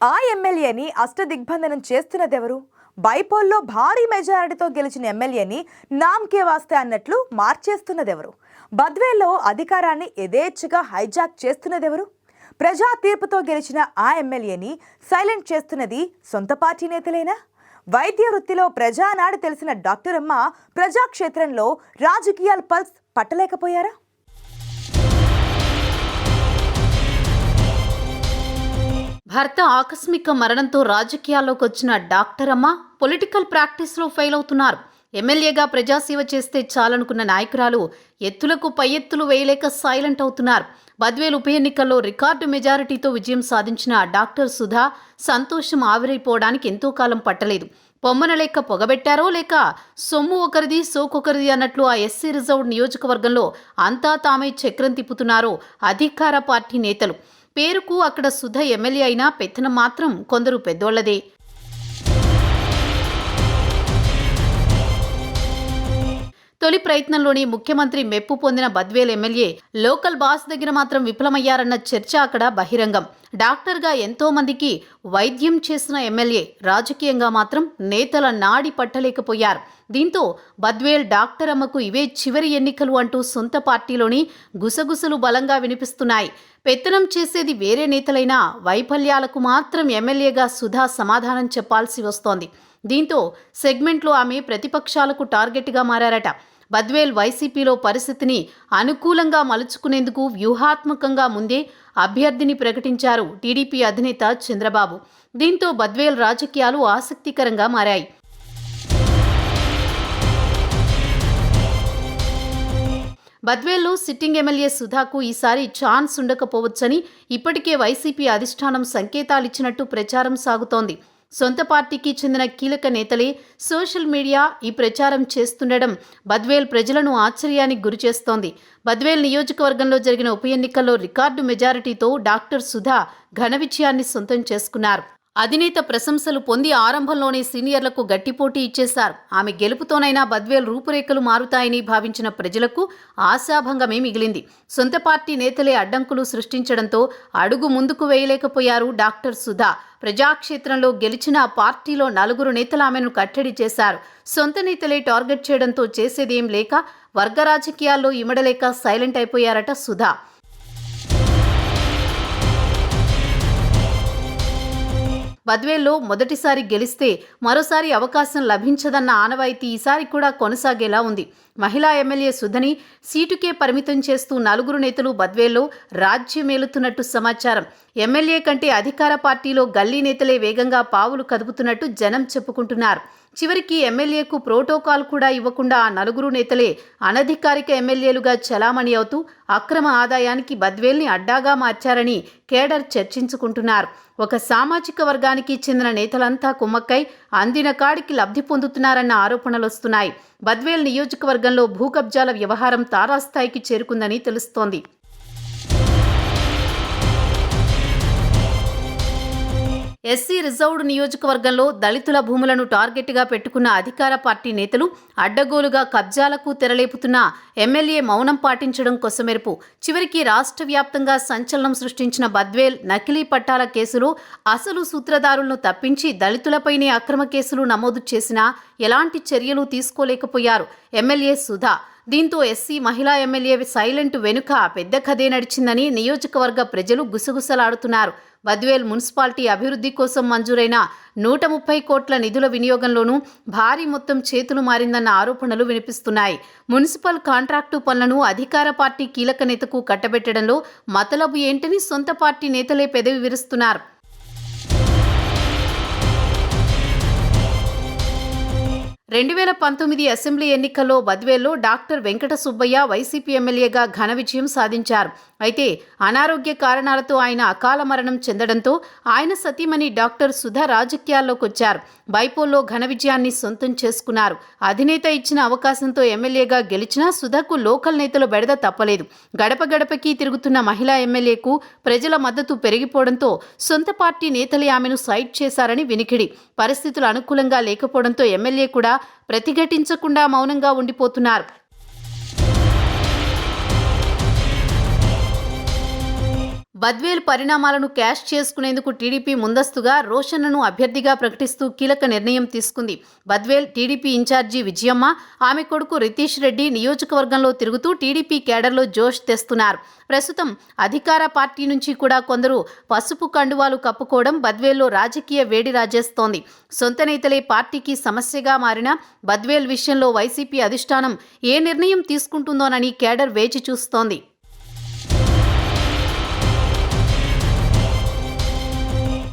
ఆ ఎమ్మెల్యేని అష్టదిగ్బంధనం చేస్తున్నదెవరు? బైపోల్లో భారీ మెజారిటీతో గెలిచిన ఎమ్మెల్యేని నామ్కే వాస్తే అన్నట్లు మార్చేస్తున్నదెవరు? బద్వేల్లో అధికారాన్ని యథేచ్ఛగా హైజాక్ చేస్తున్నదెవరు? ప్రజా తీర్పుతో గెలిచిన ఆ ఎమ్మెల్యేని సైలెంట్ చేస్తున్నది సొంత పార్టీ నేతలేనా? వైద్య వృత్తిలో ప్రజానాడు తెలిసిన డాక్టర్ అమ్మ ప్రజాక్షేత్రంలో రాజకీయాల పల్స్ పట్టలేకపోయారా? భర్త ఆకస్మిక మరణంతో రాజకీయాల్లోకి వచ్చిన డాక్టర్ అమ్మ పొలిటికల్ ప్రాక్టీస్లో ఫెయిల్ అవుతున్నారు. ఎమ్మెల్యేగా ప్రజాసేవ చేస్తే చాలనుకున్న నాయకురాలు ఎత్తులకు పై ఎత్తులు వేయలేక సైలెంట్ అవుతున్నారు. బద్వేలు ఉప ఎన్నికల్లో రికార్డు మెజారిటీతో విజయం సాధించిన డాక్టర్ సుధా సంతోషం ఆవిరైపోవడానికి ఎంతో కాలం పట్టలేదు. పొమ్మన లేక పొగబెట్టారో లేక సొమ్ము ఒకరిది సోకొకరిది అన్నట్లు ఆ ఎస్సీ రిజర్వ్డ్ నియోజకవర్గంలో అంతా తామే చక్రం తిప్పుతున్నారో అధికార పార్టీ నేతలు. పేరుకు అక్కడ సుధ ఎమ్మెల్యే అయినా పెత్తనం మాత్రం కొందరు పెద్దోళ్ళదే. తొలి ప్రయత్నంలోనే ముఖ్యమంత్రి మెప్పు పొందిన బద్వేల్ ఎమ్మెల్యే లోకల్ బాస్ దగ్గర మాత్రం విఫలమయ్యారన్న చర్చ అక్కడ బహిరంగం. డాక్టర్గా ఎంతో మందికి వైద్యం చేసిన ఎమ్మెల్యే రాజకీయంగా మాత్రం నేతల నాడి పట్టలేకపోయారు. దీంతో బద్వేల్ డాక్టర్ అమ్మకు ఇవే చివరి ఎన్నికలు అంటూ సొంత పార్టీలోని గుసగుసలు బలంగా వినిపిస్తున్నాయి. పెత్తనం చేసేది వేరే నేతలైనా వైఫల్యాలకు మాత్రం ఎమ్మెల్యేగా సుధా సమాధానం చెప్పాల్సి వస్తోంది. దీంతో సెగ్మెంట్లో ఆమె ప్రతిపక్షాలకు టార్గెట్గా మారారట. బద్వేల్ వైసీపీలో పరిస్థితిని అనుకూలంగా మలుచుకునేందుకు వ్యూహాత్మకంగా ముందే అభ్యర్థిని ప్రకటించారు టీడీపీ అధినేత చంద్రబాబు. దీంతో బద్వేల్ రాజకీయాలు ఆసక్తికరంగా మారాయి. బద్వేల్లో సిట్టింగ్ ఎమ్మెల్యే సుధాకు ఈసారి ఛాన్స్ ఉండకపోవచ్చని ఇప్పటికే వైసీపీ అధిష్టానం సంకేతాలిచ్చినట్టు ప్రచారం సాగుతోంది. సొంత పార్టీకి చెందిన కీలక నేతలే సోషల్ మీడియా ఈ ప్రచారం చేస్తుండడం బద్వేల్ ప్రజలను ఆశ్చర్యానికి గురిచేస్తోంది. బద్వేల్ నియోజకవర్గంలో జరిగిన ఉప ఎన్నికల్లో రికార్డు మెజారిటీతో డాక్టర్ సుధా ఘన విజయాన్ని సొంతం చేసుకున్నారు. అధినేత ప్రశంసలు పొంది ఆరంభంలోనే సీనియర్లకు గట్టిపోటీ ఇచ్చేశారు. ఆమె గెలుపుతోనైనా బద్వేల్ రూపురేఖలు మారుతాయని భావించిన ప్రజలకు ఆశాభంగమే మిగిలింది. సొంత పార్టీ నేతలే అడ్డంకులు సృష్టించడంతో అడుగు ముందుకు వేయలేకపోయారు డాక్టర్ సుధా. ప్రజాక్షేత్రంలో గెలిచిన పార్టీలో నలుగురు నేతలు ఆమెను కట్టడి చేశారు. సొంత నేతలే టార్గెట్ చేయడంతో చేసేదేం లేక వర్గ రాజకీయాల్లో ఇమడలేక సైలెంట్ అయిపోయారట సుధా. బద్వేల్లో మొదటిసారి గెలిస్తే మరోసారి అవకాశం లభించదన్న ఆనవాయితీ ఈసారి కూడా కొనసాగేలా ఉంది. మహిళా ఎమ్మెల్యే సుధని సీటుకే పరిమితం చేస్తూ నలుగురు నేతలు బద్వేల్లో రాజ్యమేలుతున్నట్టు సమాచారం. ఎమ్మెల్యే కంటే అధికార పార్టీలో గల్లీ నేతలే వేగంగా పావులు కదుపుతున్నట్టు జనం చెప్పుకుంటున్నారు. చివరికి ఎమ్మెల్యేకు ప్రోటోకాల్ కూడా ఇవ్వకుండా ఆ నలుగురు నేతలే అనధికారిక ఎమ్మెల్యేలుగా చలామణి అవుతూ అక్రమ ఆదాయానికి బద్వేల్ని అడ్డాగా మార్చారని కేడర్ చర్చించుకుంటున్నారు. ఒక సామాజిక వర్గానికి చెందిన నేతలంతా కుమ్మక్కై అందిన కాడికి లబ్ధి పొందుతున్నారన్న ఆరోపణలు వస్తున్నాయి. బద్వేల్ నియోజకవర్గంలో భూకబ్జాల వ్యవహారం తారాస్థాయికి చేరుకుందని తెలుస్తోంది. ఎస్సీ రిజర్వ్డ్ నియోజకవర్గంలో దళితుల భూములను టార్గెట్గా పెట్టుకున్న అధికార పార్టీ నేతలు అడ్డగోలుగా కబ్జాలకు తెరలేపుతున్న ఎమ్మెల్యే మౌనం పాటించడం కొసమెరుపు. చివరికి రాష్ట్ర వ్యాప్తంగా సంచలనం సృష్టించిన బద్వేల్ నకిలీ పట్టాల కేసులో అసలు సూత్రధారులను తప్పించి దళితులపైనే అక్రమ కేసులు నమోదు చేసినా ఎలాంటి చర్యలు తీసుకోలేకపోయారు. ఎమ్మెల్యే సుధా దీంతో ఎస్సీ మహిళా ఎమ్మెల్యే సైలెంట్ వెనుక పెద్ద కథే నడిచిందని నియోజకవర్గ ప్రజలు గుసగుసలాడుతున్నారు. బద్వేల్ మున్సిపాలిటీ అభివృద్ధి కోసం మంజూరైన నూట ముప్పై కోట్ల నిధుల వినియోగంలోనూ భారీ మొత్తం చేతులు మారిందన్న ఆరోపణలు వినిపిస్తున్నాయి. మున్సిపల్ కాంట్రాక్టు పనులను అధికార పార్టీ కీలక నేతకు కట్టబెట్టడంలో మతలబు ఏంటని సొంత పార్టీ నేతలే పెదవి విరుస్తున్నారు. రెండు వేల పంతొమ్మిది అసెంబ్లీ ఎన్నికల్లో బద్వేల్లో డాక్టర్ వెంకట సుబ్బయ్య వైసీపీ ఎమ్మెల్యేగా ఘన విజయం సాధించారు. అయితే అనారోగ్య కారణాలతో ఆయన అకాల మరణం చెందడంతో ఆయన సతీమణి డాక్టర్ సుధా రాజకీయాల్లోకి వచ్చారు. బైపోల్లో ఘన విజయాన్ని సొంతం చేసుకున్నారు. అధినేత ఇచ్చిన అవకాశంతో ఎమ్మెల్యేగా గెలిచినా సుధకు లోకల్ నేతలు బెడద తప్పలేదు. గడప గడపకి తిరుగుతున్న మహిళా ఎమ్మెల్యేకు ప్రజల మద్దతు పెరిగిపోవడంతో సొంత పార్టీ నేతలే ఆమెను సైట్ చేశారని వినికిడి. పరిస్థితులు అనుకూలంగా లేకపోవడంతో ఎమ్మెల్యే కూడా ప్రతిఘటించకుండా మౌనంగా ఉండిపోతున్నారు. బద్వేల్ పరిణామాలను క్యాష్ చేసుకునేందుకు టీడీపీ ముందస్తుగా రోషన్ను అభ్యర్థిగా ప్రకటిస్తూ కీలక నిర్ణయం తీసుకుంది. బద్వేల్ టీడీపీ ఇన్ఛార్జి విజయమ్మ ఆమె కొడుకు రితీష్ రెడ్డి నియోజకవర్గంలో తిరుగుతూ టీడీపీ కేడర్లో జోష్ తెస్తున్నారు. ప్రస్తుతం అధికార పార్టీ నుంచి కూడా కొందరు పసుపు కండువాలు కప్పుకోవడం బద్వేల్లో రాజకీయ వేడి రాజేస్తోంది. సొంత నేతలే పార్టీకి సమస్యగా మారిన బద్వేల్ విషయంలో వైసీపీ అధిష్టానం ఏ నిర్ణయం తీసుకుంటుందోనని కేడర్ వేచి చూస్తోంది.